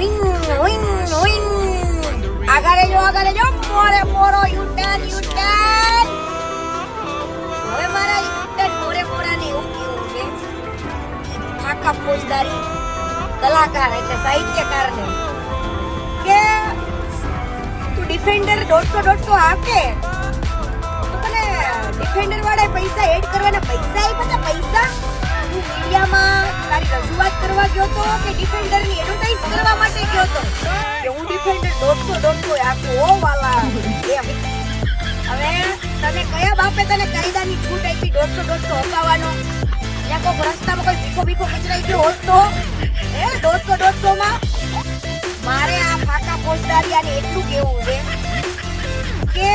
ઉઈંગ ઉઈંગ ઉઈંગ આગળ જો આગળ જો મોરે મોરો યુટર્ન યુટર્ન હવે મારા યુટર્ન મોરે મોરાને એવું કેવું છે? આખા ફોજદારી કલાકાર એટલે સાહિત્યકારને. કે તું ડિફેન્ડર દોઢસો દોઢસો આપે. તો તને ડિફેન્ડર વાળા પૈસા એડ કરવાના પૈસા આપ્યા પૈસા? કરવા ગયો તો કે ડિફેન્ડરની એડવર્ટાઇઝ કરવા માટે ગયો તો. કે હું ડિફેન્ડર દોડતો દોડતો આખું ઓ વાલા. એમ. હવે તને કયા બાપે તને કાયદાની છૂટ આપી દોડતો દોડતો અપાવવાનો ત્યાં કોઈ રસ્તામાં કોઈ ભીખો ભીખો કચરાઈ ગયો હોત તો? હે, દોડતો દોઢસો માં? મારે આ ફાકા ફોજદારી આને એટલું કેવું છે કે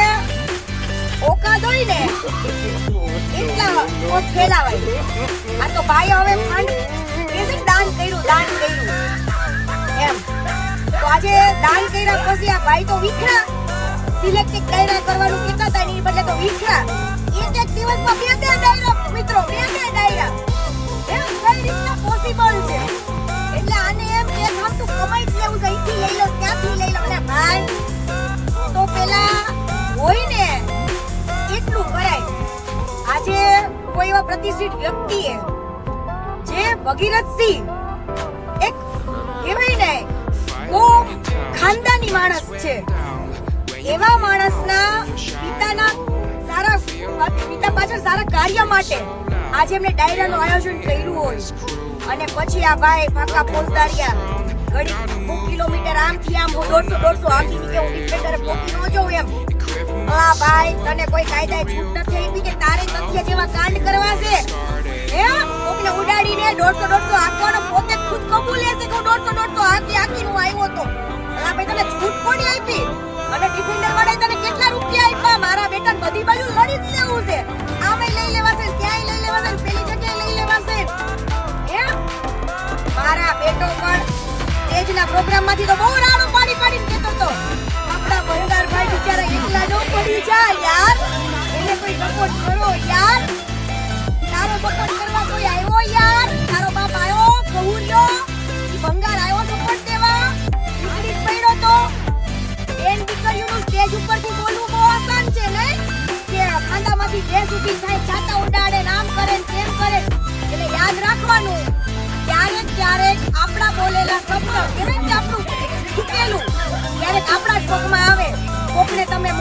ઓકાદ હોય ને, એટલા ફેલાવાય. આ તો ભાઈ હવે ફંડ છે દાન કર્યું દાન કર્યું. એમ. તો આજે દાન કર્યા પછી આ ભાઈ તો વિખરા. સિલેક્ટેડ ડાયરા કરવાનું કહેતા હતા એની બદલે તો વિખરા. એક એક દિવસમાં બે બે ડાયરા, મિત્રો, બે બે ડાયરા. એમ કઈ રીતના પોસિબલ છે? એટલે આને એમ કે આમ તું કમાઈ જ લેવું છે અહીંથી લઈ લો ત્યાંથી લઈ લો અને ભાઈ, તો પેલા હોય ને એટલું કરાય. આજે કોઈ એવા પ્રતિષ્ઠિત વ્યક્તિએ ભગીરથસિંહ એક કહેવાય ને, બહુ ખાનદાની માણસ છે. એવા માણસના પિતાના સારા પિતા પાછળ સારા કાર્ય માટે આજે એમને ડાયરાનું આયોજન કર્યું હોય. અને પછી આ ભાઈ ફાંકા ફોજદારિયા ઘડી અમુક કિલોમીટર આમથી આમ હું દોઢસો દોઢસો આમથી નીચે હું ડિફેન્ડર પોકી ન જોઉં એમ. હા ભાઈ તને કોઈ કાયદાએ છૂટ નથી આપી કે તારે તથ્ય જેવા કાંડ કરવા છે? દોઢસો દોઢસો આપવાનો પોતે ખુદ કબૂલે છે કે દોઢસો દોઢસો હાકી હાકી હું આવ્યો તો. અલા ભાઈ તને છૂટ કોની આપી? અને ડિફેન્ડર વાળાએ તને કેટલા રૂપિયા આપ્યા? મારા બેટા બધી બાજુ લડી જ લેવું છે. આમે લઈ લેવાશે, ત્યાંય લઈ લેવા છે પેલી જગ્યાએ લઈ લેવાશે. હે મારા બેટો પણ સ્ટેજના પ્રોગ્રામમાંથી તો બહુ રાડો પાડી પાડીને કહેતો હતો. આપણા ભંગારભાઈ બિચારા એકલા ન પડી જાય, યાર. એને કોઈ સપોર્ટ કરો, યાર. તારો સપોર્ટ કરવા કોઈ આવ્યો, યાર?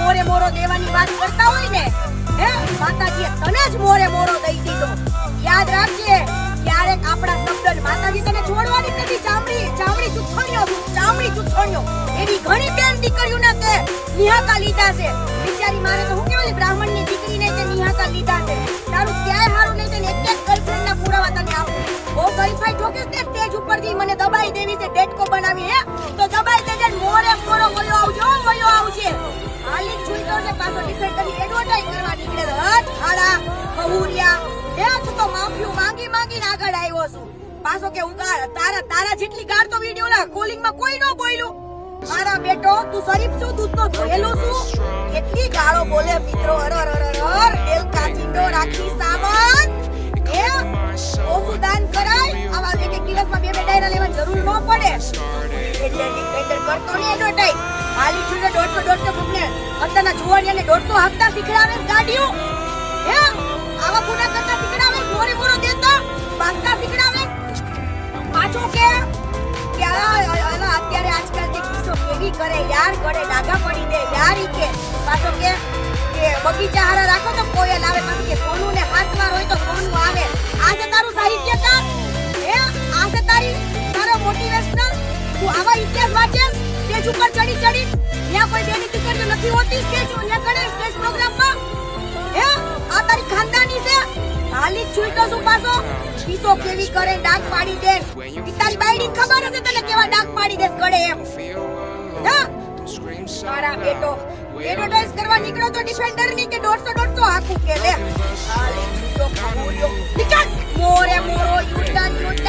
મોરે મોરો દેવાની વાત કરતા હોય ને, હે? માતાજીએ તને જ મોરે મોરો દઈ દીધો. યાદ રાખજે, ક્યારેક આપણા શબ્દ માતાજી તને છોડવાની નથી. ચામડી ચામડી ચૂથણ્યો ચામડી ચૂથણ્યો એવી ઘણી બેન દીકરીઓને તે નિહાકા લીધા છે. બિચારી મારે તો હું કેવાય બ્રાહ્મણની દીકરીને તે નિહાકા લીધા છે. તારું ક્યાંય હારું નહીં તેને એક એક ગર્લફ્રેન્ડના પુરાવા તને આપું. બહુ ગરીફાઈ ઠોકે ને સ્ટેજ ઉપરથી, મને દબાઈ દેવી છે ડેટકો બનાવી, હે? તો પાછો ડિફેન્ડ કરી હે, હું રાખી સાવન ઓછું દાન કરાય. આવા એક એક બે બે જરૂર ન પડે. એટલે અત્યારના જુવાનિયાને દોઢસો હપ્તા શીખડાવે ગાડીઓ. હે, આવા ગુના કરતા શીખડાવે, મોરે મોરો દેતા, બાંધતા શીખડાવે. પાછો કે અત્યારે આજકાલ જે કિસ્સો કેવી કરે, યાર ગળે ડાઘા પડી દે, યાર ઈ કે. પાછો કે બગીચા હારા રાખો તો કોયલ આવે પાછું કે સોનું ને હાથમાં હોય તો છૂટો પાછો? કિસ્સો કેવી કરે, ડાક પાડી દે. તારી બાયડી ખબર હશે તને કેવા ડાક પાડી દે કડે એમ. હે? મારા બેટો એડવર્ટાઇઝ કરવા નીકળો તો ડિફેન્ડરની કે દોઢસો દોઢસો હાકું કે લે. હાલે તો નીકળ! મોરે મોરો યુટન યુટન